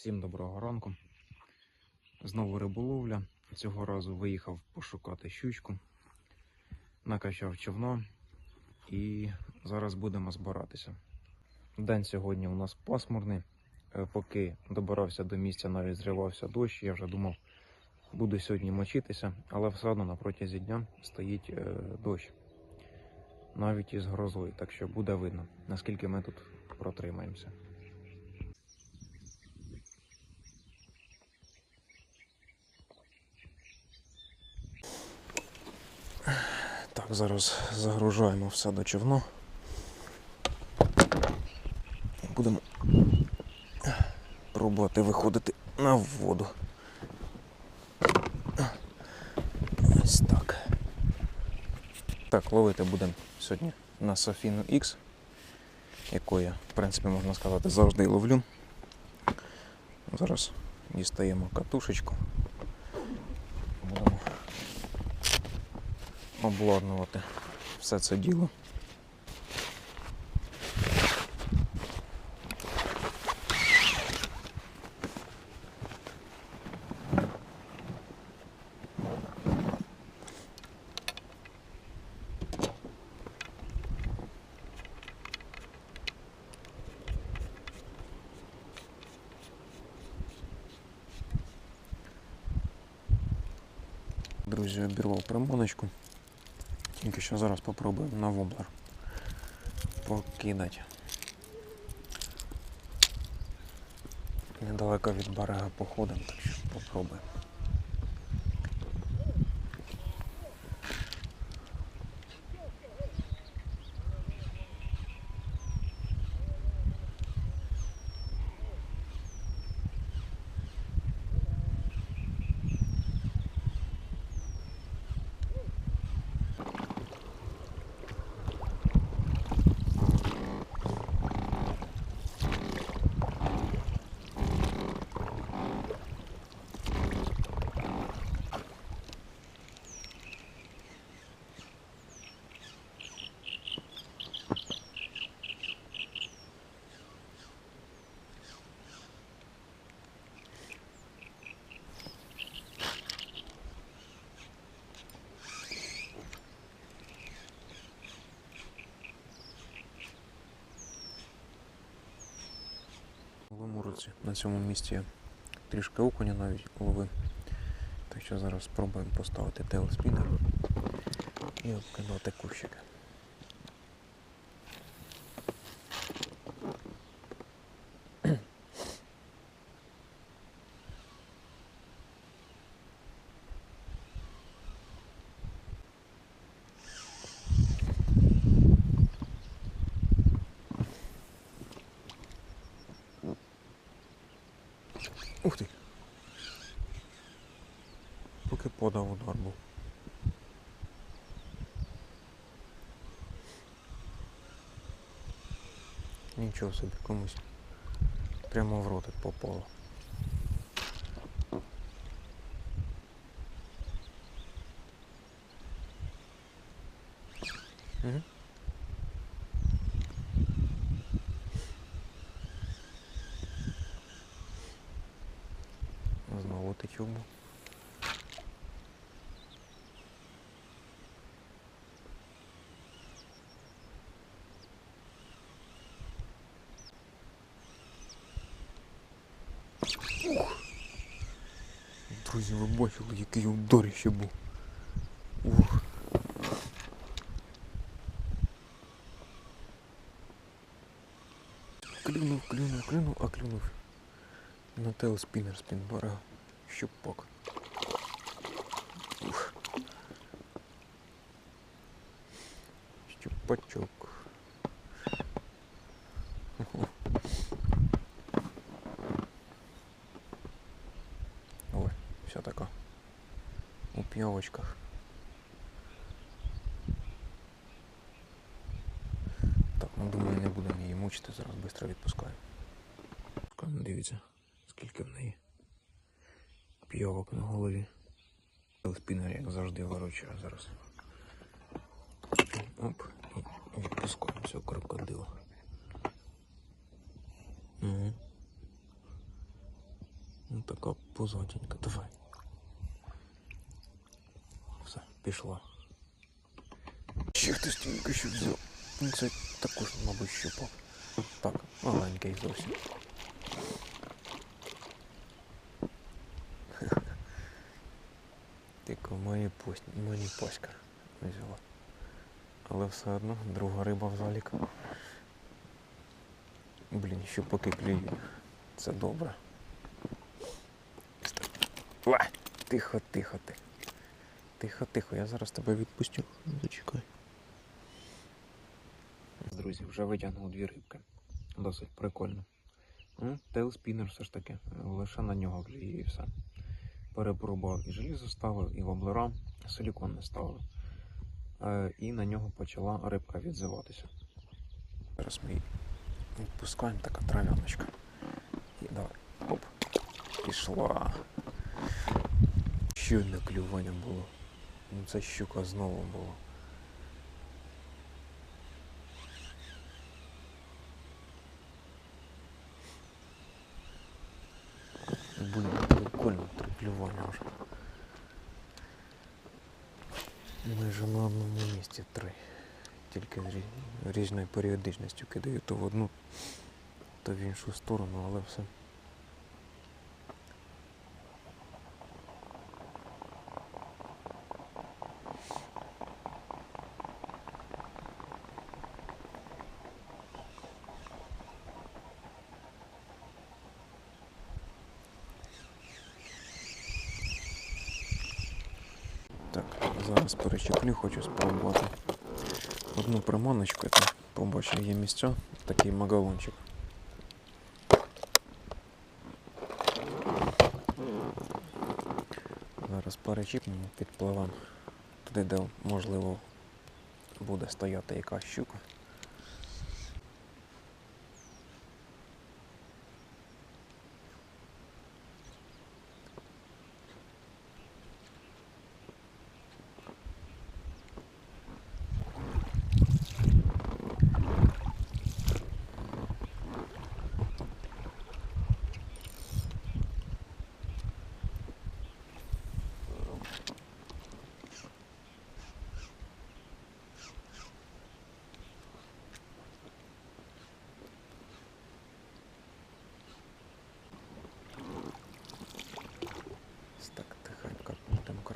Всім доброго ранку. Знову риболовля. Цього разу виїхав пошукати щучку, накачав човно і зараз будемо збиратися. День сьогодні у нас пасмурний. Е, Поки добирався до місця, навіть зривався дощ. Я вже думав, буду сьогодні мочитися, але все одно на протязі дня стоїть е, дощ. Навіть із грозою, так що буде видно, наскільки ми тут протримаємося. Так, зараз загружаємо все до човна. І будемо пробувати виходити на воду. Ось так. Так, ловити будемо сьогодні на Софіну X, яку я, в принципі, можна сказати, завжди ловлю. Зараз дістаємо катушечку. Будемо обладнувати все це діло. Друзі, обірвав приманочку. Тільки що зараз попробуємо на воблер покидати. Недалеко від берега походимо, так що попробуємо. В на цьому місці трішки окуня навіть ловив. Так що зараз спробуємо поставити телеспінер і обкидати кущики. Ух ти! Поки подав удар був. Нічого собі комусь прямо в ротик попало. Знову течу був. Ух! Друзі, ви бачили, який удар ще був. Ух. Клюнув, клюнув, клюнув, а клюнув. На телеспінер спінбара. Щупак. Ух. Щупачок. Ого. Ой, вся така. У. Так, ну думаю, не будемо її мучити, зараз швидко відпускаю. Дивіться, скільки в неї п'явок на голові. Спінер, як завжди, ворочаю зараз. Оп, і відпускаємо цього крокодила. Угу. Ну така позатенька, давай. Все, пішла. Ще хтось тільки що взяв. Ну це також, мабуть, щупав. Так, маленький зовсім. Тільки мені паська взяла. Але все одно друга риба в залік. Блін, щупаки клюють. Це добре. Тихо, тихо, тихо. Тихо, тихо, я зараз тебе відпустю. Зачекай. Друзі, вже витягнув дві рибки. Досить прикольно. Ну, тейлспінер все ж таки. Лише на нього клює і все. Перепробував і желізо ставив, і воблера, силікон не ставив. Е, і на нього почала рибка відзиватися. Зараз ми відпускаємо така трав'яночка. І давай. Оп. Пішла. Ще одне клювання було. Ну це щука знову була. Блін, прикольно три клювання вже. Майже на одному місці три. Тільки з рі- різною періодичністю кидаю то в одну, то в іншу сторону, але все. Так, зараз перечеплю, хочу спробувати. Одну приманочку, там побачив є місця, такий магалончик. Зараз перечіпнемо, підпливемо туди, де можливо буде стояти якась щука. Ось Так тихенько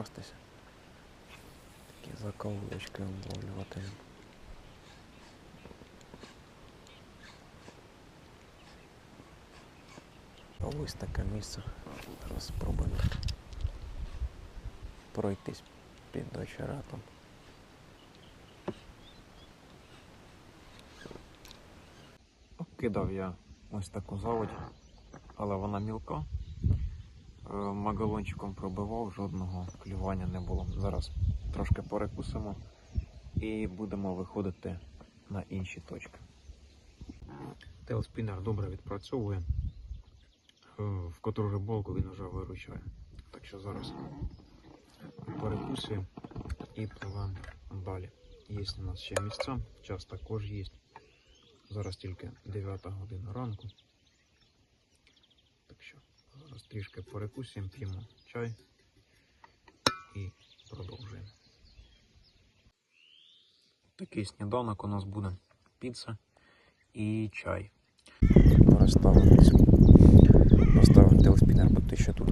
крастися. Такі заколочки обловлювати. Ось таке місце. Зараз спробуємо пройтись під очеретом. Кидав я ось таку заводь, але вона мілка. Е, Магалончиком пробивав, жодного клювання не було. Зараз трошки перекусимо і будемо виходити на інші точки. Тейлспінер добре відпрацьовує. Е, В котру рибалку він вже виручає. Так що зараз перекусуємо і пливемо далі. Є у нас ще місця, час також є. Зараз тільки 9 година ранку. Трішки перекусимо, п'ємо чай і продовжуємо. Такий сніданок у нас буде піца і чай. Переставимо цю. Поставимо телеспінер, бо те, що тут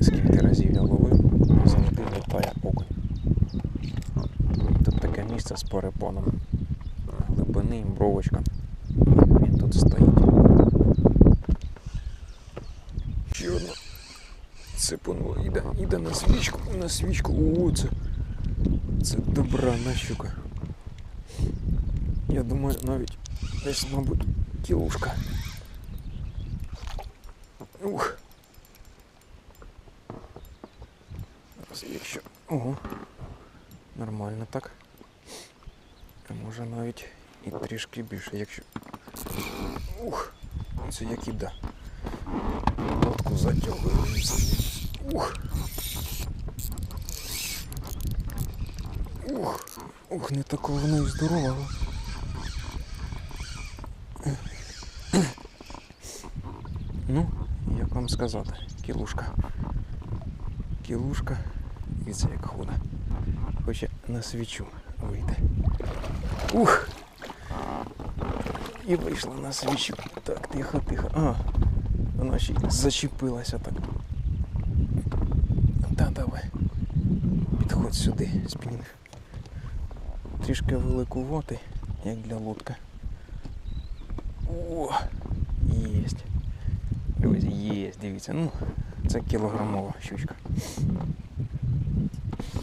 скільки разів я ловив, завжди літає окунь. Тут таке місце з перепоном глибини, бровочка. Він тут стоїть. Ще одна цепонула. Іде, іде на свічку, на свічку. О, це, це добрана щука. Я думаю, навіть десь, мабуть, кілушка. Ух. Якщо. Ого. Нормально так. А може навіть і трішки більше, якщо. Ух, це як іде. Лодку затягує. Ух. Ух. Ух, не такого вона і здорового. Ну, як вам сказати? Кілушка. Кілушка. І це як хода. Хоче на свічу вийти. Ух! І вийшла на свічу. Так, тихо, тихо. А, вона ще зачепилася так. Та давай. Підходь сюди, спінінг. Трішки великуватий, як для лодки. О! Єсть. Друзі, єсть, дивіться. Ну, це кілограмова щучка.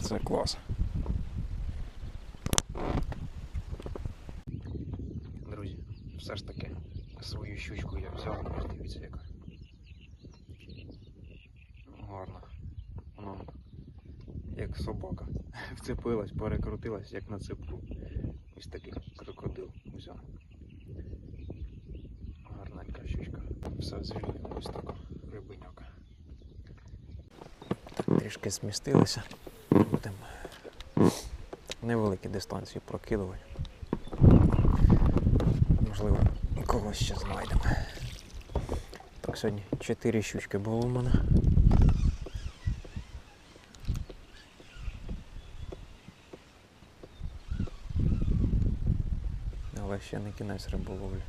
Це клас. Друзі, все ж таки свою щучку я взяв. Дивіться яка. Гарна. Вона як собака. Вцепилась, перекрутилась, як на цепку. Ось такий крокодил взяв. Гарненька щучка. Все звільнено, ось така рибиняка. Трішки змістилися. Будемо невеликі дистанції прокидувати. Можливо, когось ще знайдемо. Так, сьогодні 4 щучки було в мене. Але ще не кінець риболовлі.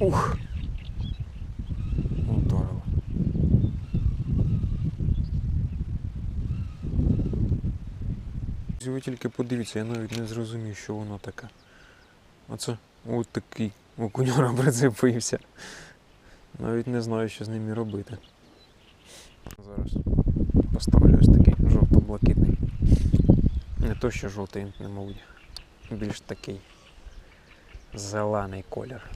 Ух! Ударило. Ви тільки подивіться, я навіть не зрозумів, що воно таке. Оце от такий окуняра прицепився. Навіть не знаю, що з ними робити. Зараз поставлю ось такий жовто-блакитний. Не то, що жовтий, не мабуть. Більш такий зелений колір.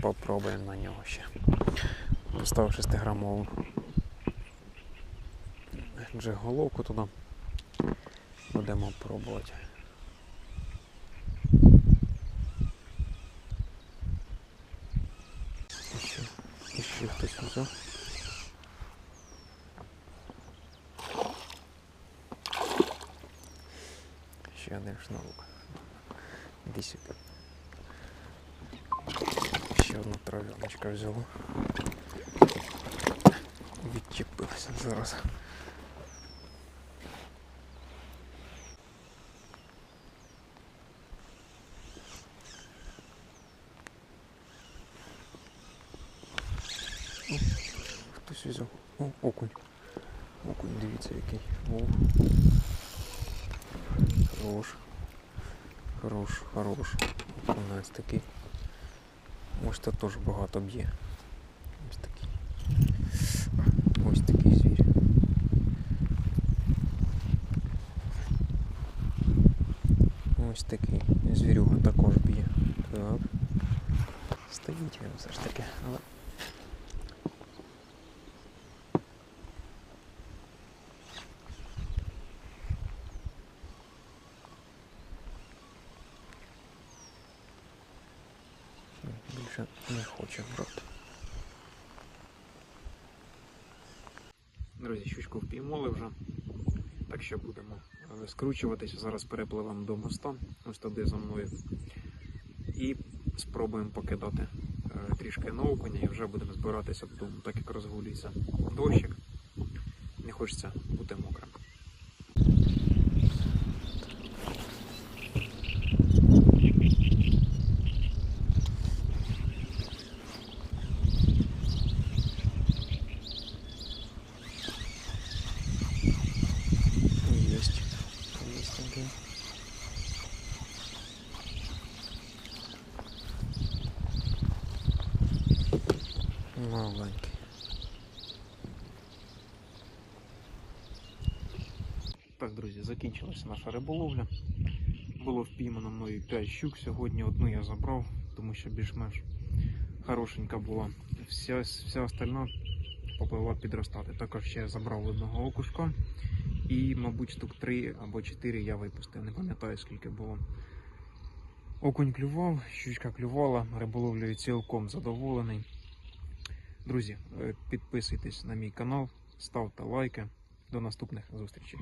Попробуємо на нього ще. Поставив 6 грамову джиг-головку туди. Будемо пробувати. І ще, і ще хтось взяв. Ще один шнурок. Іди сюди. Ще одна трав'яночка взяла. Відчепилася зараз. Хтось взяв. О, окунь. Окунь, дивіться який. О. Хорош. Хорош, хорош. Окунець такий. Ось це теж багато б'є. Ось такий. Ось такий звір. Ось такий звірюга також б'є. Так. Стоїть він все ж таки, але. Більше не хоче брати. Друзі, щучку впіймали вже. Так що будемо е, скручуватися. Зараз перепливемо до моста, ось туди за мною. І спробуємо покидати е, трішки на окуня і вже будемо збиратися додому, так як розгулюється дощик. Не хочеться бути мокрим. Есть. Есть такие. Маленький. Так, друзі, закінчилася наша риболовля. Було впіймано мною 5 щук. Сьогодні одну я забрав, тому що більш-менш хорошенька була. Вся, вся остальна попливла підростати. Також ще я забрав одного окушка. І, мабуть, штук 3 або 4 я випустив, не пам'ятаю скільки було. Окунь клював, щучка клювала, риболовлею цілком задоволений. Друзі, е, підписуйтесь на мій канал, ставте лайки. До наступних зустрічей.